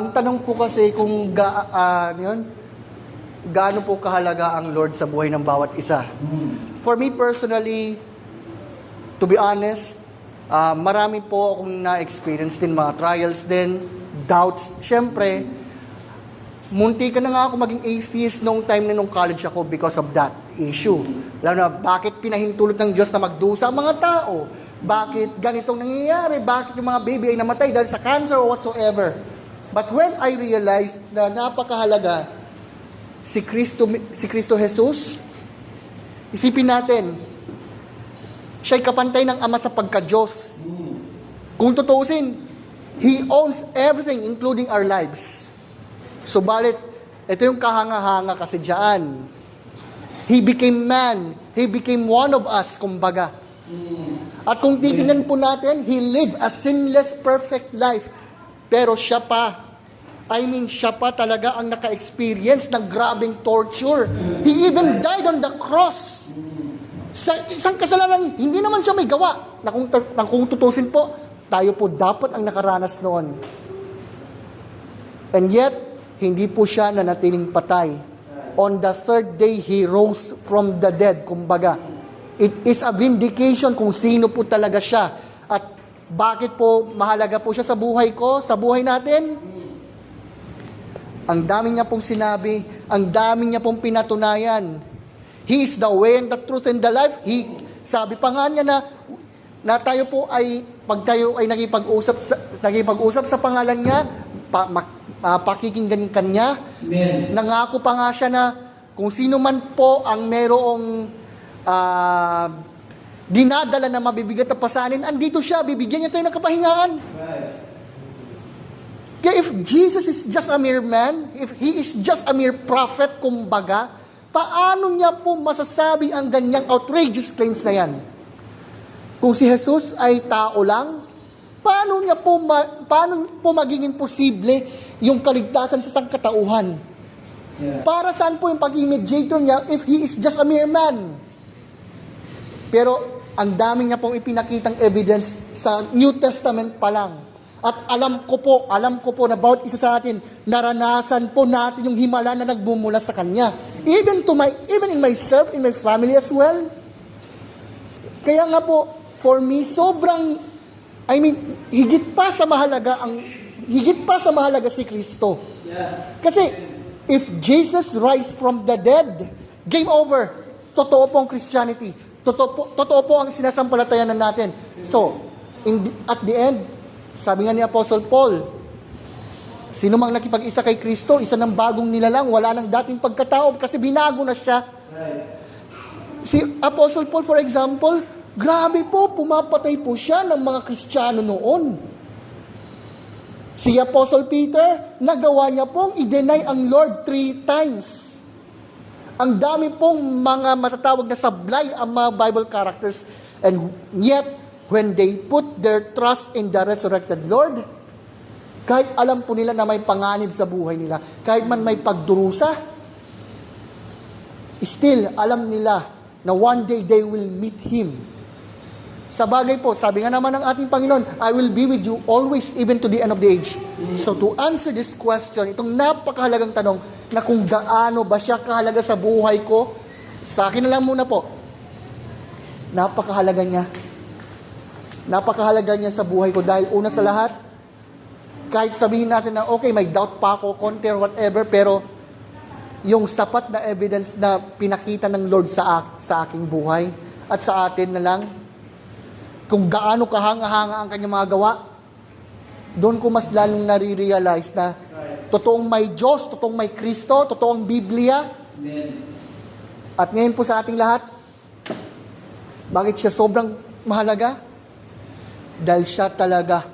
Ang tanong po kasi kung ga, ano yun, gaano po kahalaga ang Lord sa buhay ng bawat isa. For me personally, to be honest, ah, marami po akong na-experience din, mga trials din, doubts. Siyempre, munti ka na nga ako maging atheist nung time na nung college ako because of that issue. Lalo na, bakit pinahintulot ng Diyos na magdusa ang mga tao? Bakit ganitong nangyayari? Bakit yung mga baby ay namatay dahil sa cancer or whatsoever? But when I realized na napakahalaga si Kristo, si Kristo Jesus, isipin natin, siya'y kapantay ng Ama sa pagka-Diyos. Kung tutuusin, He owns everything, including our lives. Subalit, ito yung kahanga-hanga kasi dyan. He became man. He became one of us, kumbaga. At kung titingnan po natin, He lived a sinless, perfect life. Pero siya pa, I mean, siya pa talaga ang naka-experience ng grabing torture. He even died on the cross. Sa isang kasalanan, hindi naman siya may gawa. Na kung, na kung tutusin po, tayo po dapat ang nakaranas noon. And yet, hindi po siya nanatiling patay. On the third day, He rose from the dead, kumbaga. It is a vindication kung sino po talaga siya. At bakit po mahalaga po siya sa buhay ko, sa buhay natin? Ang dami niya pong sinabi, ang dami niya pong pinatunayan. He is the way and the truth and the life. He, sabi pa nga niya na, na tayo po ay, pag tayo ay nakipag-usap sa, nakipag-usap sa pangalan niya, pa, ma, ah, pakikinggan kanya. Amen. Nangako pa nga siya na kung sino man po ang merong ah, dinadala na mabibigat na pasanin, andito siya, bibigyan niya tayo ng kapahingaan. Right. Kaya if Jesus is just a mere man, if He is just a mere prophet, kumbaga, paano niya po masasabi ang ganyang outrageous claims na yan? Kung si Jesus ay tao lang, paano niya po, ma- paano po magiging posible yung kaligtasan sa sangkatauhan? Yeah. Para saan po yung pag-mediator niya if He is just a mere man? Pero ang dami niya pong ipinakitang evidence sa New Testament pa lang. At alam ko po, alam ko po na bawat isa sa atin, naranasan po natin yung himala na nagbumula sa Kanya. Even to my, even in myself, in my family as well. Kaya nga po, for me, sobrang, I mean, higit pa sa mahalaga ang, higit pa sa mahalaga si Kristo. Kasi, if Jesus rise from the dead, game over. Totoo po ang Christianity. Totoo po, totoo po ang sinasampalatayanan natin. So, in the- at the end, sabi nga ni Apostle Paul, sino mang nakipag-isa kay Kristo, isa ng bagong nilalang, wala nang dating pagkatao kasi binago na siya. Si Apostle Paul, for example, grabe po, pumapatay po siya ng mga Kristiyano noon. Si Apostle Peter, nagawa niya pong i-deny ang Lord three times. Ang dami pong mga matatawag na sablay ang mga Bible characters. And yet, when they put their trust in the resurrected Lord, kahit alam po nila na may panganib sa buhay nila, kahit man may pagdurusa, still alam nila na one day they will meet Him. Sa bagay po, sabi nga naman ng ating Panginoon, I will be with you always, even to the end of the age. So to answer this question, itong napakahalagang tanong, na kung gaano ba siya kahalaga sa buhay ko, sa akin na lang muna po, napakahalaga niya. Napakahalaga niya sa buhay ko dahil una sa lahat, kahit sabihin natin na okay, may doubt pa ako, konti or whatever, pero yung sapat na evidence na pinakita ng Lord sa, sa aking buhay at sa atin na lang, kung gaano kahanga-hanga ang kanyang mga gawa, doon ko mas lalong nare-realize na totoong may Diyos, totoong may Kristo, totoong Biblia, Amen. at ngayon po sa ating lahat, bakit siya sobrang mahalaga? Dahil siya talaga,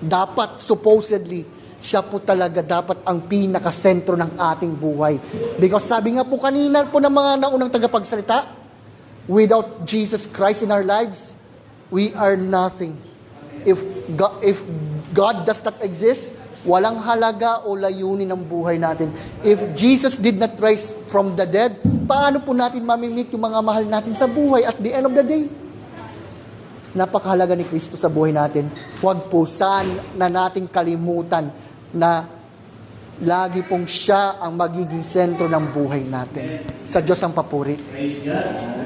dapat supposedly, siya po talaga dapat ang pinakasentro ng ating buhay. Because sabi nga po kanina po ng mga naunang tagapagsalita, without Jesus Christ in our lives, we are nothing. If God, if God does not exist, walang halaga o layunin ng buhay natin. If Jesus did not rise from the dead, paano po natin mamimit yung mga mahal natin sa buhay at the end of the day? Napakahalaga ni Kristo sa buhay natin. Huwag po saan na nating kalimutan na lagi pong siya ang magiging sentro ng buhay natin. Sa Diyos ang papuri. Praise God.